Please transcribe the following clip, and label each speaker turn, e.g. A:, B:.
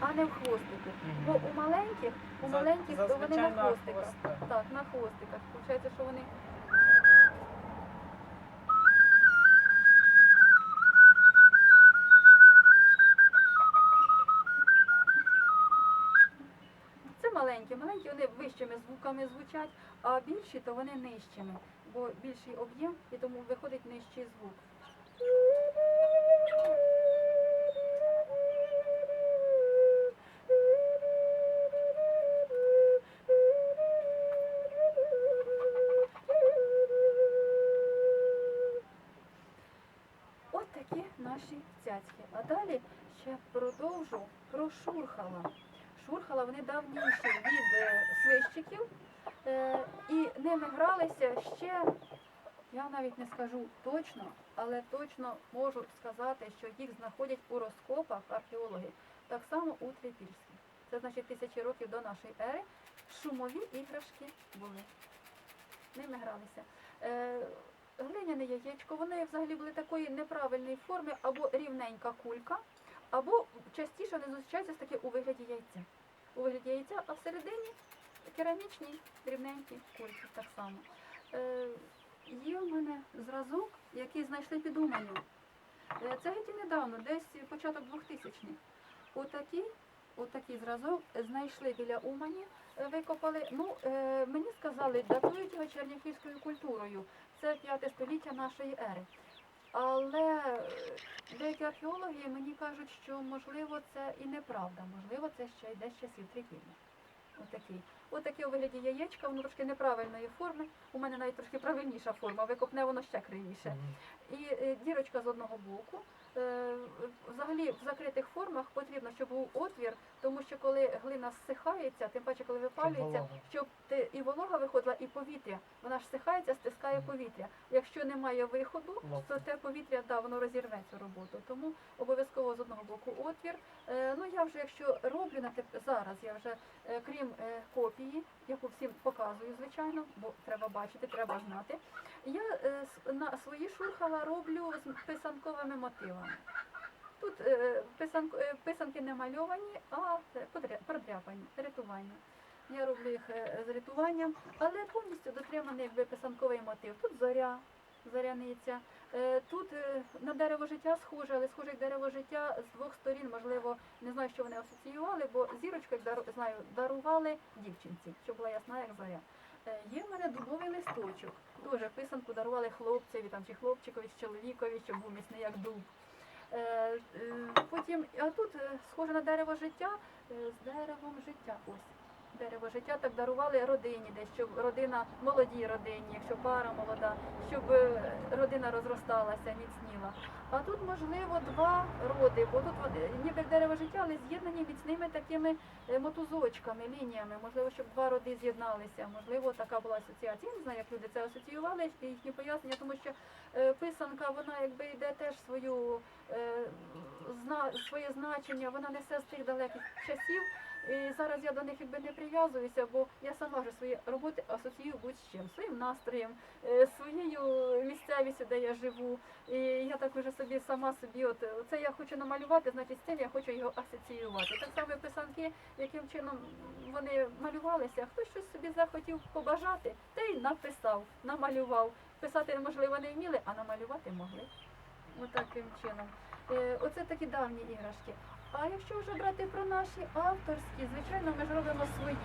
A: а не в хвостику. Бо у маленьких, у маленьких то вони на хвостиках. Так, на хвостиках. Получається, що вони. Це маленькі, маленькі вони вищими звуками звучать, а більші то вони нижчими, бо більший об'єм і тому виходить нижчий звук. Такі наші цяцьки. А далі ще продовжу про шурхала. Шурхала вони давніші від е, свищиків, е, і ними гралися ще, я навіть не скажу точно, але точно можу сказати, що їх знаходять у розкопах археологи, так само у Трипільській. Це значить тисячі років до нашої ери. Шумові іграшки були. Ними гралися. Е, яєчко, вони взагалі були такої неправильної форми, або рівненька кулька, або частіше вони зустрічаються таки у вигляді яйця. У вигляді яйця, а всередині керамічні рівненькі кульки так само. Е, є в мене зразок, який знайшли під Уманю. Е, це геть і недавно, десь початок 2000-х. Отакий, отакий зразок знайшли біля Умані, викопали. Ну, е, мені сказали, датують його чернігівською культурою. Це п'яте століття нашої ери. Але е, деякі археологи мені кажуть, що можливо це і неправда, можливо, це ще йде з часів трипілля. Отакий. Отаке у вигляді яєчка, воно трошки неправильної форми. У мене навіть трошки правильніша форма, викопне воно ще кривіше. І е, дірочка з одного боку. Е, Взагалі в закритих формах потрібно, щоб був отвір, тому що коли глина зсихається, тим паче коли випалюється, щоб і волога виходила, і повітря. Вона ж стихається, стискає повітря. Якщо немає виходу, то те повітря да, воно розірве цю роботу. Тому обов'язково з одного боку отвір. Е, ну я вже якщо роблю на зараз, я вже крім копії, яку всім показую, звичайно, бо треба бачити, треба знати. Я на свої шурхала роблю з писанковими мотивами. Тут е, е, писанки не мальовані, а продряпані, рятування. Я роблю їх е, з рятуванням, але повністю дотриманий писанковий мотив. Тут зоря, зоряниця. Тут на дерево життя схоже, але схоже як дерево життя з двох сторін, можливо, не знаю, що вони асоціювали, бо зірочку, як знаю, дарували дівчинці, щоб була ясна, як зоря. Е, Є в мене дубовий листочок. Теж писанку дарували хлопцеві там, чи хлопчикові, чи чоловікові, щоб був міцний як дуб. Е, е, Потім, а тут схоже на дерево життя з деревом життя. Ось дерево життя так дарували родині, десь щоб родина молодій родині, якщо пара молода, щоб е, родина розросталася, міцніла. А тут, можливо, два роди, бо тут ніби дерево життя, але з'єднані міцними такими е, мотузочками, лініями. Можливо, щоб два роди з'єдналися. Можливо, така була асоціація. Я не знаю, як люди це асоціювали, їхні пояснення, тому що е, писанка, вона якби йде теж свою своє значення, вона несе з тих далеких часів. І зараз я до них якби не прив'язуюся, бо я сама вже свої роботи асоціюю будь-з чим, своїм настроєм, е, своєю місцевістю, де я живу. І я так вже собі сама собі, от це я хочу намалювати, значить цим я хочу його асоціювати. Так само писанки, яким чином вони малювалися, хтось щось собі захотів побажати, та й написав, намалював. Писати, можливо, не вміли, а намалювати могли. Отаким чином. Е, Оце такі давні іграшки. А якщо вже брати про наші авторські, звичайно, ми ж робимо свої,